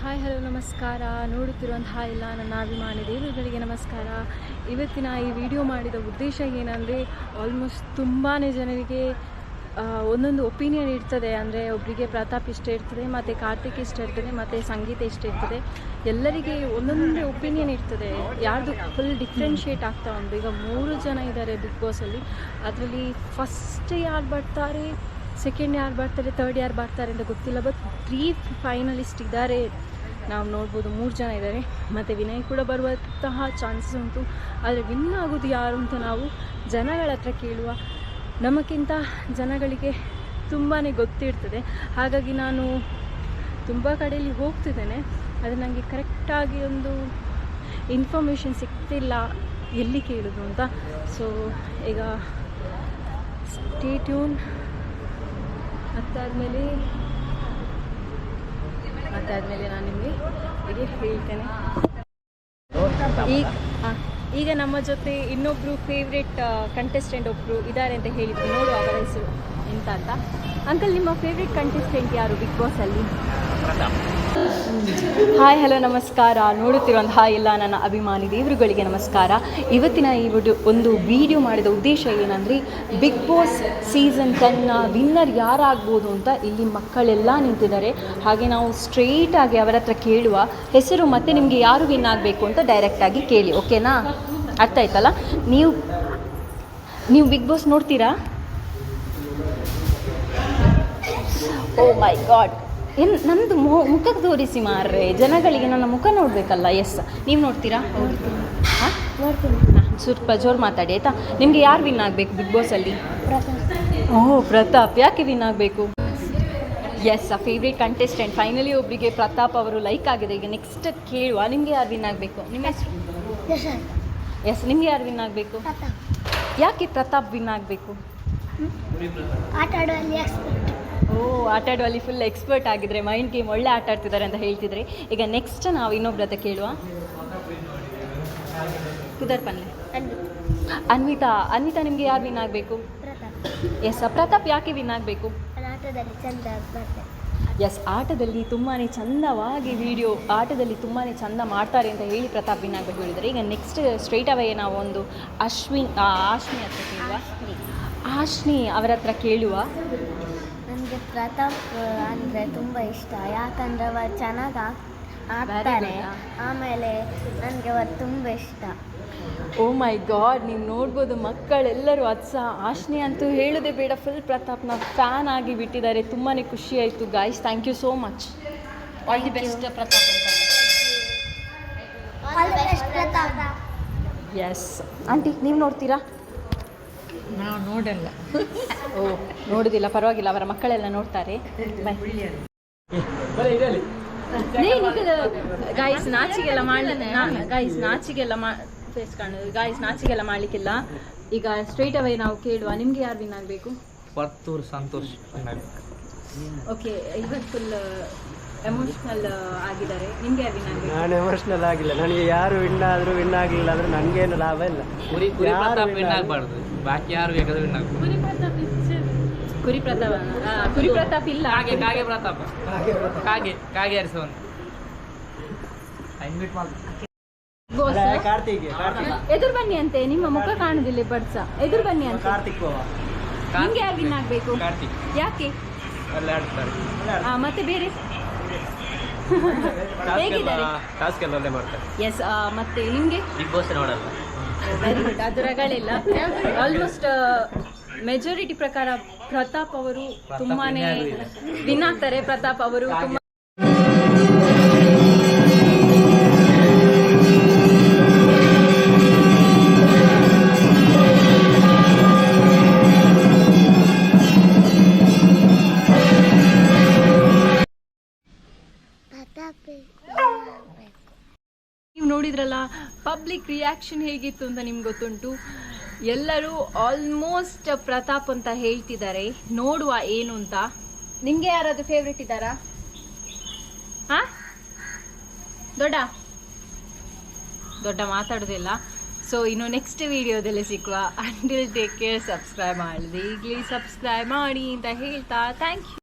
Hi, hello, ನಮಸ್ಕಾರ. ನೋಡುತ್ತಿರುವಂತಹ ಎಲ್ಲ ನನ್ನ ಅಭಿಮಾನಿ ದೇವರುಗಳಿಗೆ ನಮಸ್ಕಾರ. ಇವತ್ತಿನ ಈ ವಿಡಿಯೋ ಮಾಡಿದ ಉದ್ದೇಶ ಏನಂದರೆ ಆಲ್ಮೋಸ್ಟ್ ತುಂಬಾ ಜನರಿಗೆ ಒಂದೊಂದು ಒಪಿನಿಯನ್ ಇರ್ತದೆ. ಅಂದರೆ ಒಬ್ಬರಿಗೆ ಪ್ರತಾಪ್ ಇಷ್ಟ ಇರ್ತದೆ, ಮತ್ತು ಕಾರ್ತಿಕ್ ಇಷ್ಟ ಇರ್ತದೆ, ಮತ್ತು ಸಂಗೀತ ಇಷ್ಟ ಇರ್ತದೆ. ಎಲ್ಲರಿಗೆ ಒಂದೊಂದು ಒಪಿನಿಯನ್ ಇರ್ತದೆ. ಯಾರ್ದು ಫುಲ್ ಡಿಫ್ರೆನ್ಷಿಯೇಟ್ ಆಗ್ತಾ ಉಂಟು ಈಗ ಮೂರು ಜನ ಇದ್ದಾರೆ ಬಿಗ್ ಬಾಸಲ್ಲಿ ಅದರಲ್ಲಿ ಫಸ್ಟ್ ಯಾರು ಬರ್ತಾರೆ? ಸೆಕೆಂಡ್ ಯಾರು ಬರ್ತಾರೆ ತರ್ಡ್ ಯಾರು ಬರ್ತಾರೆ ಅಂತ ಗೊತ್ತಿಲ್ಲ ಬಟ್ ತ್ರೀ ಫೈನಲಿಸ್ಟ್ ಇದ್ದಾರೆ ನಾವು ನೋಡ್ಬೋದು, ಮೂರು ಜನ ಇದ್ದಾರೆ ಮತ್ತು ವಿನಯ್ ಕೂಡ ಬರುವಂತಹ ಚಾನ್ಸಸ್ ಉಂಟು. ಆದರೆ ವಿನ್ ಆಗೋದು ಯಾರು ಅಂತ ನಾವು ಜನಗಳ ಹತ್ರ ಕೇಳುವ ನಮಗಿಂತ ಜನಗಳಿಗೆ ತುಂಬಾ ಗೊತ್ತಿರ್ತದೆ. ಹಾಗಾಗಿ ನಾನು ತುಂಬ ಕಡೆಯಲ್ಲಿ ಹೋಗ್ತಿದ್ದೇನೆ. ಅದು ನನಗೆ ಕರೆಕ್ಟಾಗಿ ಒಂದು ಇನ್ಫಾರ್ಮೇಷನ್ ಸಿಗ್ತಿಲ್ಲ ಎಲ್ಲಿ ಕೇಳೋದು ಅಂತ. ಸೊ ಈಗ ಸ್ಟೇ ಟ್ಯೂನ್ ಅದಾದಮೇಲೆ ಅದಾದಮೇಲೆ ನಾನು ನಿಮಗೆ ಹೀಗೆ ಹೇಳ್ತೇನೆ. ಈಗ ಈಗ ನಮ್ಮ ಜೊತೆ ಇನ್ನೊಬ್ಬರು ಫೇವ್ರೆಟ್ ಕಂಟೆಸ್ಟೆಂಟ್ ಒಬ್ಬರು ಇದ್ದಾರೆ ಅಂತ ಹೇಳಿದ್ರು. ನೋಡುವ ಅವರ ಹೆಸರು ಎಂತ ಅಂತ. ಅಂಕಲ್ ನಿಮ್ಮ ಫೇವ್ರೆಟ್ ಕಂಟೆಸ್ಟೆಂಟ್ ಯಾರು ಬಿಗ್ ಬಾಸಲ್ಲಿ ಹಾಯ್, ಹಲೋ, ನಮಸ್ಕಾರ. ನೋಡುತ್ತಿರುವಂತಹ ಎಲ್ಲ ನನ್ನ ಅಭಿಮಾನಿ ದೇವರುಗಳಿಗೆ ನಮಸ್ಕಾರ. ಇವತ್ತಿನ ಈ ಒಂದು ವಿಡಿಯೋ ಮಾಡಿದ ಉದ್ದೇಶ ಏನಂದರೆ ಬಿಗ್ ಬಾಸ್ ಸೀಸನ್ ಟೆನ್ನ ವಿನ್ನರ್ ಯಾರಾಗ್ಬೋದು ಅಂತ ಇಲ್ಲಿ ಮಕ್ಕಳೆಲ್ಲ ನಿಂತಿದ್ದಾರೆ. ಹಾಗೆ ನಾವು ಸ್ಟ್ರೈಟಾಗಿ ಅವರ ಹತ್ರ ಕೇಳುವ ಹೆಸರು ಮತ್ತು ನಿಮಗೆ ಯಾರು ವಿನ್ ಆಗಬೇಕು ಅಂತ ಡೈರೆಕ್ಟಾಗಿ ಕೇಳಿ ಓಕೆನಾ ಅರ್ಥ ಆಯ್ತಲ್ಲ? ನೀವು ನೀವು ಬಿಗ್ ಬಾಸ್ ನೋಡ್ತೀರಾ? ಓ ಮೈ ಗಾಡ್ ಎನ್ ನಂದು ಮು ಮುಖಕ್ಕೆ ತೋರಿಸಿ ಮಾರ್ರೆ. ಜನಗಳಿಗೆ ನನ್ನ ಮುಖ ನೋಡಬೇಕಲ್ಲ ಎಸ್. ನೀವು ನೋಡ್ತೀರಾ? ಹಾಂ? ನೋಡ್ತೀನಿ. ಸ್ವಲ್ಪ ಜೋರು ಮಾತಾಡಿ ಆಯಿತಾ? ನಿಮಗೆ ಯಾರು ವಿನ್ ಆಗಬೇಕು ಬಿಗ್ ಬಾಸಲ್ಲಿ ಓಹ್ ಪ್ರತಾಪ್. ಯಾಕೆ ವಿನ್ ಆಗಬೇಕು? ಎಸ್ ಆ ಫೇವ್ರೇಟ್ ಕಂಟೆಸ್ಟೆಂಟ್ ಫೈನಲಿ ಒಬ್ಬರಿಗೆ ಪ್ರತಾಪ್ ಅವರು ಲೈಕ್ ಆಗಿದೆ. ಈಗ ನೆಕ್ಸ್ಟ್ ಕೇಳುವ. ನಿಮಗೆ ಯಾರು ವಿನ್ ಆಗಬೇಕು? ನಿಮ್ಮ ಹೆಸರು? ಎಸ್ ನಿಮಗೆ ಯಾರು ವಿನ್ ಆಗಬೇಕು? ಯಾಕೆ ಪ್ರತಾಪ್ ವಿನ್ ಆಗಬೇಕು? ಆಟ ಆಡುವಲ್ಲಿ ಓ ಆಟ ಆಡುವಲ್ಲಿ ಫುಲ್ ಎಕ್ಸ್ಪರ್ಟ್ ಆಗಿದ್ರೆ ಮೈಂಡ್ ಗೇಮ್ ಒಳ್ಳೆ ಆಟ ಆಡ್ತಿದ್ದಾರೆ ಅಂತ ಹೇಳ್ತಿದ್ರೆ. ಈಗ ನೆಕ್ಸ್ಟ್ ನಾವು ಇನ್ನೊಬ್ರ ಹತ್ರ ಕೇಳುವ. ಕುದರ್ ಪನ್ಲೆ ಅಲ್ಲಿ ಅನ್ವಿತಾ ಅನ್ವಿತಾ ನಿಮಗೆ ಯಾರು ವಿನ್ ಆಗಬೇಕು? ಎಸ್ ಪ್ರತಾಪ್ ಯಾಕೆ ವಿನ್ ಆಗಬೇಕು? ಎಸ್ ಆಟದಲ್ಲಿ ತುಂಬಾ ಚಂದವಾಗಿ ವಿಡಿಯೋ ಆಟದಲ್ಲಿ ತುಂಬಾ ಚಂದ ಮಾಡ್ತಾರೆ ಅಂತ ಹೇಳಿ ಪ್ರತಾಪ್ ವಿನ್ ಆಗಬೇಕು ಹೇಳಿದರೆ ಈಗ ನೆಕ್ಸ್ಟ್ ಸ್ಟ್ರೈಟ್ ಅವೇ ನಾವು ಒಂದು ಅಶ್ವಿನ್ ಆಶ್ನಿ ಹತ್ರ ಕೇಳುವ. ಆಶ್ನಿ ಅವರ ಹತ್ರ ಕೇಳುವ. ನನಗೆ ಪ್ರತಾಪ್ ಅಂದರೆ ತುಂಬ ಇಷ್ಟ. ಯಾಕಂದರೆ ಅವ ಚೆನ್ನಾಗಿ ಆಡ್ತಾರೆ ಆಮೇಲೆ ನನಗೆ ಅವ ತುಂಬ ಇಷ್ಟ. ಓ ಮೈ ಗಾಡ್ ನೀವು ನೋಡ್ಬೋದು ಮಕ್ಕಳೆಲ್ಲರೂ ಅದು ಸಹ ಆಶ್ನಿ ಅಂತೂ ಹೇಳೋದೇ ಬೇಡ. ಫುಲ್ ಪ್ರತಾಪ್ನ ಫ್ಯಾನ್ ಆಗಿ ಬಿಟ್ಟಿದ್ದಾರೆ. ತುಂಬಾ ಖುಷಿ ಆಯಿತು guys thank you so much all the best Prathap yes aunty ನೀವು ನೋಡ್ತೀರಾ? ನಾವು ನೋಡಲ್ಲ. ಓ ನೋಡುದಿಲ್ಲ ಪರವಾಗಿಲ್ಲ ಅವರ ಮಕ್ಕಳೆಲ್ಲ ನೋಡ್ತಾರೆ. ಗಾಯ್ಸ್ ನಾಚಿಗೆಲ್ಲ ಮಾಡಲಿ ಗಾಯ್ಸ್ ನಾಚಿಗೆಲ್ಲ ಮಾ ಫೇಸ್ ಕಾಣೋದು. ಗಾಯ್ಸ್ ನಾಚಿಗೆಲ್ಲ ಮಾಡ್ಲಿಕ್ಕಿಲ್ಲ. ಈಗ ಸ್ಟ್ರೈಟ್ ಅವೇ ನಾವು ಕೇಳುವ. ನಿಮ್ಗೆ ಯಾರು ವಿನ್ ಆಗಬೇಕು? ಪರ್ತೂರ್ ಸಂತೋಷ್ ಓಕೆ ಇವತ್ತು ಫುಲ್ ಎಮೋಷ್ನಲ್ ಆಗಿದ್ದಾರೆ. ನಿಮ್ಗೆ ಯಾರು ವಿನ್ ಆಗಬೇಕು? ನಾನು ಎಮೋಷನಲ್ ಆಗಿಲ್ಲ. ನನಗೆ ಯಾರು ವಿನ್ ಆದರೂ ವಿನ್ ಆಗಲಿಲ್ಲ ಅಂದ್ರೆ ನನಗೇನು ಲಾಭ ಇಲ್ಲ. ಯಾರು win ವಿನ್ ಆಗ್ಬಾರ್ದು. ಬಾಕಿ ಯಾರು ಬೇಕಾದ್ರೂ ವಿನ್ ಆಗ್ಬೋದು. ಕುರಿ ಪ್ರತಾಪ್ ಕುರಿ ಪ್ರತಾಪ್ ಇಲ್ಲ. ಹಾಗೆ ಕಾಗೆ ಪ್ರತಾಪ. ಕಾಗೆ ಕಾಗೆ ಹರಿಸೋನು. ಕಾರ್ತಿಕ್. ಕಾರ್ತಿಕ್. ಎದುರು ಬನ್ನಿ ಅಂತೆ ನಿಮ್ಮ ಮುಖ ಕಾಣುದಿಲ್ಲ ಬಡ್ಸ ಎದುರು ಬನ್ನಿ ಅಂತ. ಕಾರ್ತಿಕ್ ಪವ ನಿಮ್ಗೆ ಯಾರು ವಿನ್ ಆಗಬೇಕು? ಕಾರ್ತಿಕ್. ಯಾಕೆ? ಅಲ್ಲಿ ಆಡ್ತಾರೆ. ಆ, ಮತ್ತೆ ಬೇರೆ? ಹೇಗಿದ್ದಾರೆ? ಟಾಸ್ಕ್ ಎಲ್ಲ ಒಳ್ಳೆ ಮಾಡ್ತಾರೆ. ಎಸ್ ಮತ್ತೆ ನಿಮ್ಗೆ? ಬಿಗ್ ಬಾಸ್ ನೋಡಲ್ಲ. ಅದು ರಗಳಿಲ್ಲ ಆಲ್ಮೋಸ್ಟ್ ಮೆಜಾರಿಟಿ ಪ್ರಕಾರ ಪ್ರತಾಪ್ ಅವರು ತುಂಬಾನೇ. ವಿನ್ ಆಗ್ತಾರೆ. ಪ್ರತಾಪ್ ಅವರು ತುಂಬಾ ಪ್ರತಾಪ್ ನೋಡಿದ್ರಲ್ಲ ಪಬ್ಲಿಕ್ ರಿಯಾಕ್ಷನ್ ಹೇಗಿತ್ತು ಅಂತ ನಿಮ್ಗೆ ಗೊತ್ತುಂಟು? ಎಲ್ಲರೂ ಆಲ್ಮೋಸ್ಟ್ ಪ್ರತಾಪ್ ಅಂತ ಹೇಳ್ತಿದ್ದಾರೆ. ನೋಡುವ ಏನು ಅಂತ. ನಿಮಗೆ ಯಾರಾದ್ರೂ ಫೇವ್ರೆಟ್ ಇದ್ದಾರಾ? ಹಾ? ದೊಡ್ಡ? ದೊಡ್ಡ ಮಾತಾಡೋದಿಲ್ಲ. ಸೊ ಇನ್ನು ನೆಕ್ಸ್ಟ್ ವಿಡಿಯೋದಲ್ಲಿ ಸಿಕ್ಕುವ ಅಂಟಿಲ್ ಟೇಕ್ ಕೇರ್ ಸಬ್ಸ್ಕ್ರೈಬ್ ಮಾಡಿದೆ ಈಗಲೇ ಸಬ್ಸ್ಕ್ರೈಬ್ ಮಾಡಿ ಅಂತ ಹೇಳ್ತಾ ಥ್ಯಾಂಕ್ ಯು